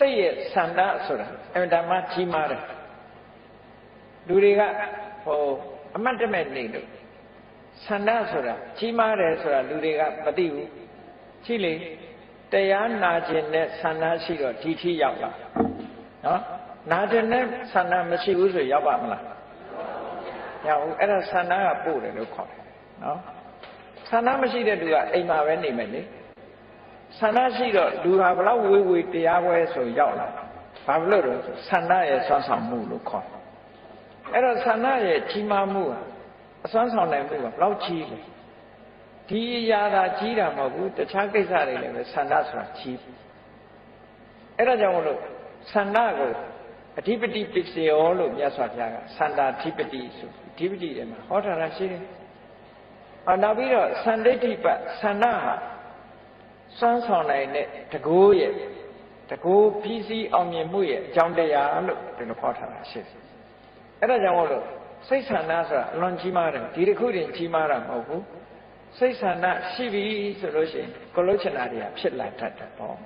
စိတ်ရဲ့ဆန္ဒဆိုတာအမှန်တမ်းကြီးမားတယ်လူတွေကဟိုအမတ်တမဲ့နေလို့ဆန္ဒဆိုတာကြီးမားတယ်ဆိုတာလူတွေကမသိဘူးရှိလေတရားနာခြင်းနဲ့ဆန္ဒရှိတော့ဒီထိရောက်လာနော်နာခြင်းနဲ့ဆန္ဒမရှိဘူးဆိုရောက်ပါမလားရောက်ဘူးအဲ့ဒါဆန္ဒကပို့တယ်လို့ခေါ်တယ်နော်ဆန္ဒမရှိတဲ့လူကအိမ်မှာပဲနေမယ်လေ ဆန္ဒရှိတော့လူဟာဘလောက်ဝေးဝေးတရားပွဲဆိုရောက်လာဘာလို့လဲဆိုဆန္ဒရဲ့ဆွမ်းဆောင်မှုလို့ခေါ်တယ်အဲ့တော့ဆန္ဒရဲ့ကြီးမားမှုဟာအစွမ်းဆောင်နိုင်မှုကဘလောက်ကြီးလဲဒီအရာသာကြီးတာမဟုတ်ဘူးတခြားကိစ္စတွေလည်းပဲဆန္ဒဆိုတာကြီးအဲ့ဒါကြောင့်မလို့ဆန္ဒကိုအဓိပတိပစ္စယောလို့မြတ်စွာဘုရားကဆန္ဒအဓိပတိဆိုအဓိပတိထဲမှာဟောထားတာရှိတယ်။အော်နောက်ပြီးတော့သန္တိဋ္ဌိပတ်ဆန္ဒဟာ စွမ်းဆောင်နိုင်တဲ့တကိုးရဲ့တကိုးပြီးစီးအောင်မြင်မှုရဲ့အကြောင်းတရားလို့ဒီလိုဟောထားတာရှိတယ်။အဲ့ဒါကြောင့်မို့လို့စိတ်ဆန္ဒဆိုတာအလွန်ကြီးမားတယ်ဒီတစ်ခုတည်းကြီးမားတာမဟုတ်ဘူးစိတ်ဆန္ဒရှိပြီဆိုလို့ရှိရင်ကိုလို့ချင်တာတွေကဖြစ်လာတတ်တယ်ပေါ့